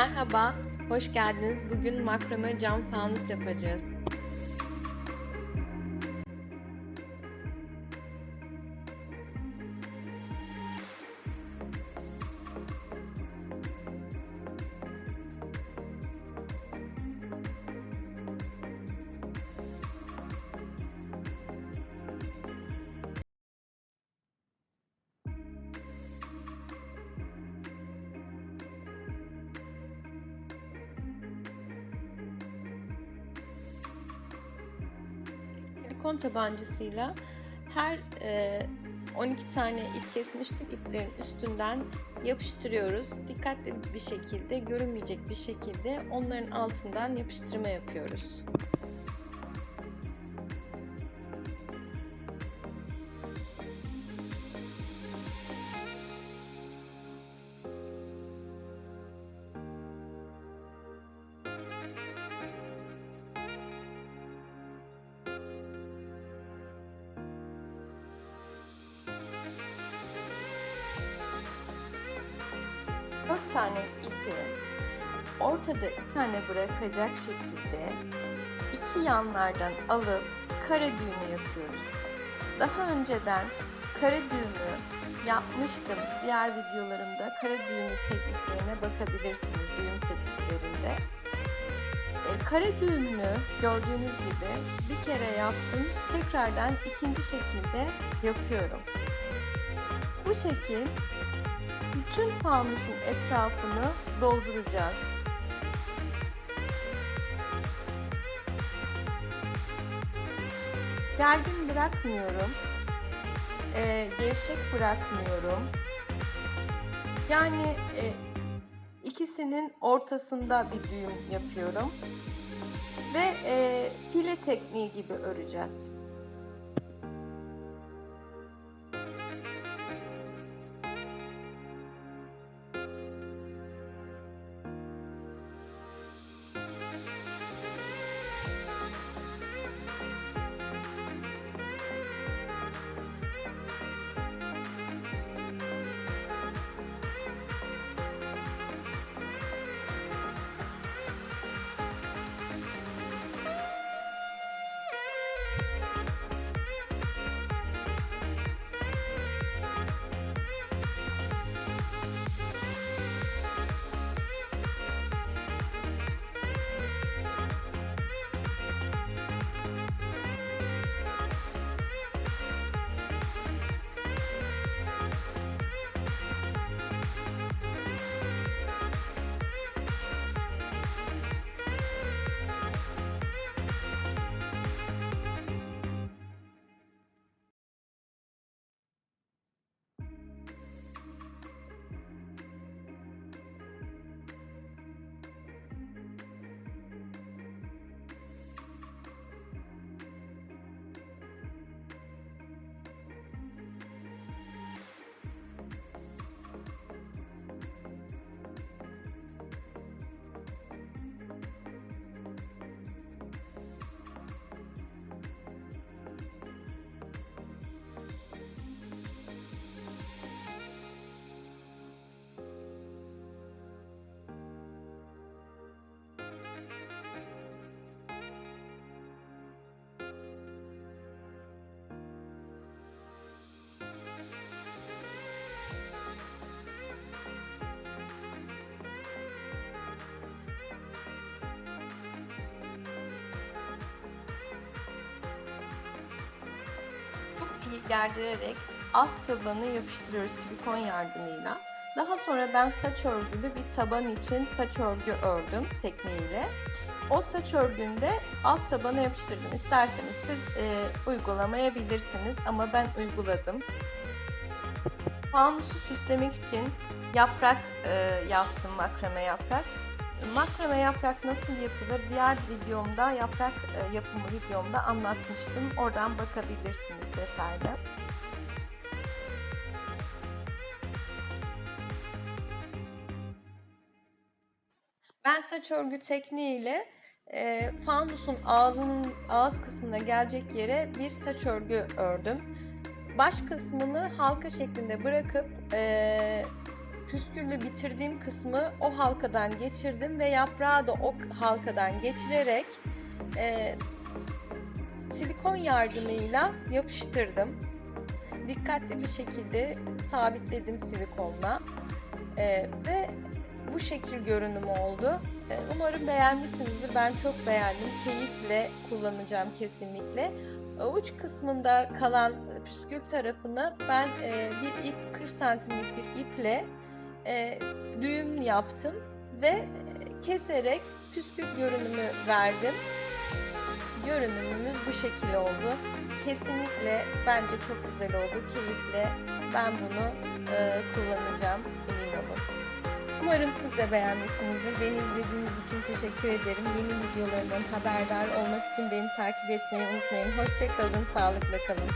Merhaba, hoş geldiniz. Bugün makrame cam fanus yapacağız. Silikon tabancasıyla her e, 12 tane ip kesmiştik iplerin üstünden yapıştırıyoruz. Dikkatli bir şekilde, görünmeyecek bir şekilde onların altından yapıştırma yapıyoruz. Dört tane ipi ortada iki tane bırakacak şekilde iki yanlardan alıp kare düğümü yapıyoruz. Daha önceden kare düğümü yapmıştım. Diğer videolarımda kare düğümü tekniklerine bakabilirsiniz düğüm tekniklerinde. E, kare düğümünü gördüğünüz gibi bir kere yaptım. Tekrardan ikinci şekilde yapıyorum. Bu şekil bütün fanusun etrafını dolduracağız. Gergin bırakmıyorum. Ee, gevşek bırakmıyorum. Yani e, ikisinin ortasında bir düğüm yapıyorum. Ve e, file tekniği gibi öreceğiz. Gerdirerek alt tabanı yapıştırıyoruz silikon yardımıyla. Daha sonra ben saç örgülü bir taban için saç örgü ördüm tekniğiyle. O saç örgünde alt tabana yapıştırdım. İsterseniz siz e, uygulamayabilirsiniz ama ben uyguladım. Fanusu süslemek için yaprak e, yaptım, makrame yaprak. Makrame yaprak nasıl yapılır? Diğer videomda, yaprak e, yapımı videomda anlatmıştım. Oradan bakabilirsiniz detaylı. Ben saç örgü tekniğiyle e, fanusun ağzının ağız kısmına gelecek yere bir saç örgü ördüm. Baş kısmını halka şeklinde bırakıp e, püskülle bitirdiğim kısmı o halkadan geçirdim ve yaprağı da o halkadan geçirerek e, silikon yardımıyla yapıştırdım. Dikkatli bir şekilde sabitledim silikonla E, ve bu şekil görünümü oldu. E, umarım beğenmişsinizdir. Ben çok beğendim. Keyifle kullanacağım kesinlikle. E, Uç kısmında kalan püskül tarafını ben e, bir ip 40 santimlik bir iple e, düğüm yaptım ve e, keserek püskül görünümü verdim. Görünümümüz bu şekilde oldu. Kesinlikle bence çok güzel oldu. Keyifle ben bunu e, kullanacağım. Emin olun. Umarım siz de beğenmişsinizdir. Beni izlediğiniz için teşekkür ederim. Yeni videolarımdan haberdar olmak için beni takip etmeyi unutmayın. Hoşçakalın, sağlıkla kalın.